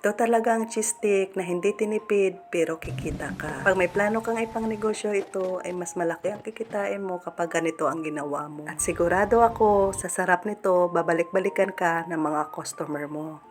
Ito talagang cheese stick na hindi tinipid pero kikita ka. Pag may plano kang ipang negosyo ito ay mas malaki ang kikitain mo kapag ganito ang ginawa mo. At sigurado ako sa sarap nito babalik-balikan ka ng mga customer mo.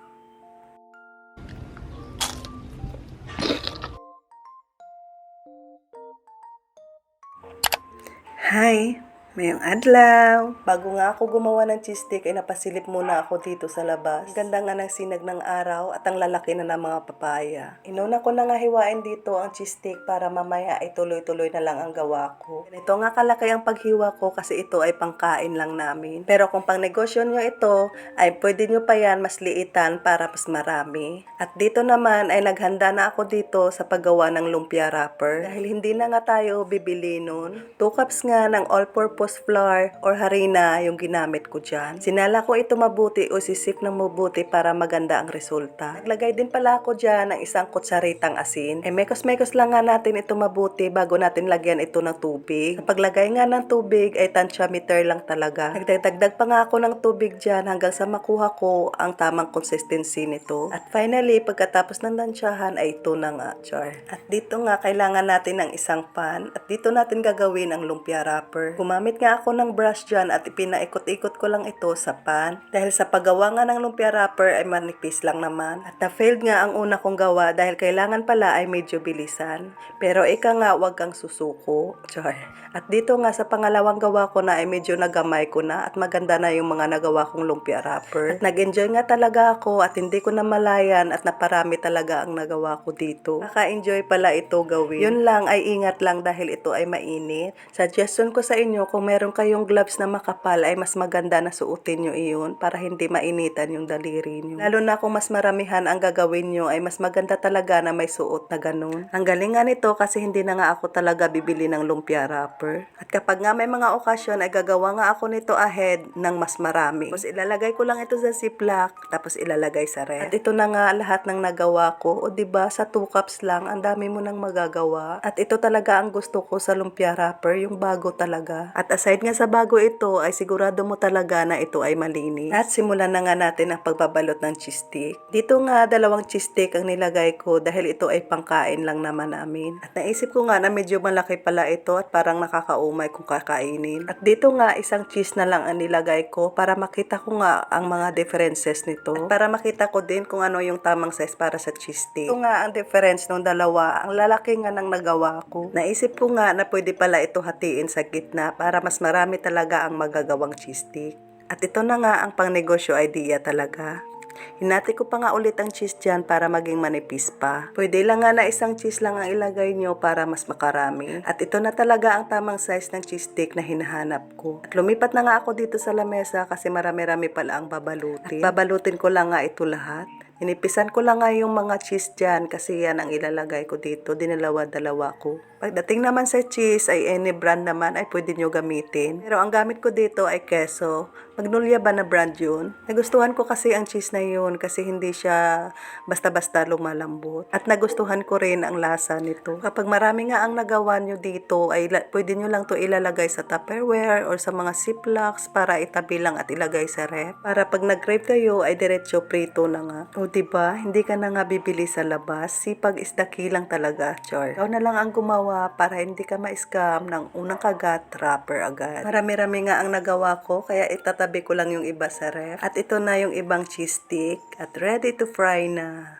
Hi! Mayong adlaw! Bago nga ako gumawa ng cheese stick ay napasilip muna ako dito sa labas. Ganda nga ng sinag ng araw at ang lalaki na ng mga papaya. Inuna ko na nga hiwain dito ang cheese stick para mamaya ay tuloy-tuloy na lang ang gawa ko. Ito nga kalaki ang paghiwa ko kasi ito ay pangkain lang namin. Pero kung pang negosyo nyo ito, ay pwede nyo pa yan mas liitan para mas marami. At dito naman ay naghanda na ako dito sa paggawa ng lumpia wrapper. Dahil hindi na nga tayo bibili nun. 2 cups nga ng all-purpose flour or harina yung ginamit ko dyan. Sinala ko ito mabuti o sisip ng mabuti para maganda ang resulta. Naglagay din pala ako dyan ng isang kutsaritang asin. Eh mekos-mekos lang nga natin ito mabuti bago natin lagyan ito ng tubig. Sa paglagay nga ng tubig ay tansyameter lang talaga. Nagdagdag pa nga ako ng tubig dyan hanggang sa makuha ko ang tamang consistency nito. At finally, pagkatapos ng tansyahan ay ito na nga, char. At dito nga, kailangan natin ng isang pan. At dito natin gagawin ang lumpia wrapper. Gumamit nga ako ng brush dyan at ipinaikot-ikot ko lang ito sa pan. Dahil sa paggawa nga ng lumpia wrapper ay manipis lang naman. At na-failed nga ang una kong gawa dahil kailangan pala ay medyo bilisan. Pero ika nga, wag kang susuko. Char. At dito nga sa pangalawang gawa ko na ay medyo nagamay ko na at maganda na yung mga nagawa kong lumpia wrapper. At nag-enjoy nga talaga ako at hindi ko na malayan at naparami talaga ang nagawa ko dito. Naka-enjoy pala ito gawin. Yun lang ay ingat lang dahil ito ay mainit. Suggestion ko sa inyo kung meron kayong gloves na makapal ay mas maganda na suotin nyo iyon para hindi mainitan yung daliri nyo. Lalo na kung mas maramihan ang gagawin nyo ay mas maganda talaga na may suot na ganun. Ang galing nga nito kasi hindi na nga ako talaga bibili ng lumpia wrapper. At kapag nga may mga okasyon ay gagawa nga ako nito ahead ng mas marami. Tapos ilalagay ko lang ito sa ziplock tapos ilalagay sa ref. At ito na nga lahat ng nagawa ko. O ba sa 2 cups lang ang dami mo nang magagawa. At ito talaga ang gusto ko sa lumpia wrapper, yung bago talaga. At aside nga sa bago ito ay sigurado mo talaga na ito ay malinis. At simulan na nga natin ang pagbabalot ng cheese stick. Dito nga dalawang cheese stick ang nilagay ko dahil ito ay pangkain lang naman namin. At naisip ko nga na medyo malaki pala ito at parang nakakaumay kung kakainin. At dito nga isang cheese na lang ang nilagay ko para makita ko nga ang mga differences nito. At para makita ko din kung ano yung tamang size para sa cheese stick. Ito nga ang difference ng dalawa. Ang lalaki nga ng nagawa ko. Naisip ko nga na pwede pala ito hatiin sa gitna para mas marami talaga ang magagawang cheese stick. At ito na nga ang pangnegosyo idea talaga. Hinati ko pa nga ulit ang cheese dyan para maging manipis pa. Pwede lang nga na isang cheese lang ang ilagay nyo para mas makarami. At ito na talaga ang tamang size ng cheese stick na hinahanap ko. At lumipat na nga ako dito sa lamesa kasi marami-rami pala ang babalutin. At babalutin ko lang nga ito lahat. Inipisan ko lang nga yung mga cheese dyan kasi yan ang ilalagay ko dito. Dinalawa-dalawa ko. Pagdating naman sa cheese ay any brand naman ay pwede nyo gamitin. Pero ang gamit ko dito ay keso. Magnolia ba na brand yun? Nagustuhan ko kasi ang cheese na yun kasi hindi siya basta-basta lumalambot. At nagustuhan ko rin ang lasa nito. Kapag marami nga ang nagawa nyo dito ay pwede nyo lang to ilalagay sa Tupperware or sa mga ziplocs para itabi lang at ilagay sa ref. Para pag nag-crave kayo ay diretso prito na nga. O diba, hindi ka na nga bibili sa labas. Sipag is the key lang talaga, Char. Ikaw na lang ang gumawa para hindi ka ma-scam ng unang kagat, wrapper agad. Marami-rami nga ang nagawa ko, kaya itatabi ko lang yung iba sa ref. At ito na yung ibang cheese stick at ready to fry na.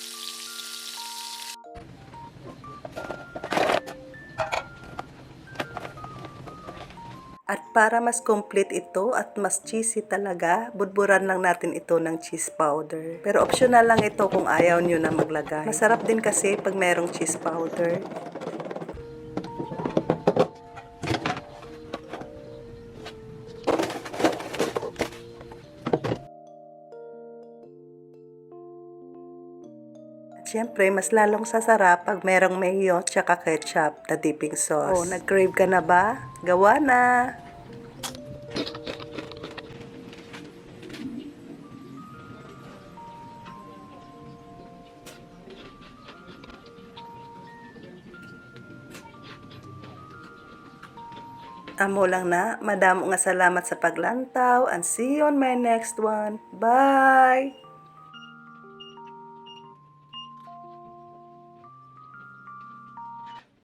At para mas complete ito at mas cheesy talaga, budburan lang natin ito ng cheese powder. Pero optional lang ito kung ayaw nyo na maglagay. Masarap din kasi pag merong cheese powder. Siyempre, mas lalong sasarap pag merong mayo tsaka ketchup na dipping sauce. Oh, nag-crave ka na ba? Gawa na! Amo lang na, madamo nga salamat sa paglantaw and see you on my next one. Bye!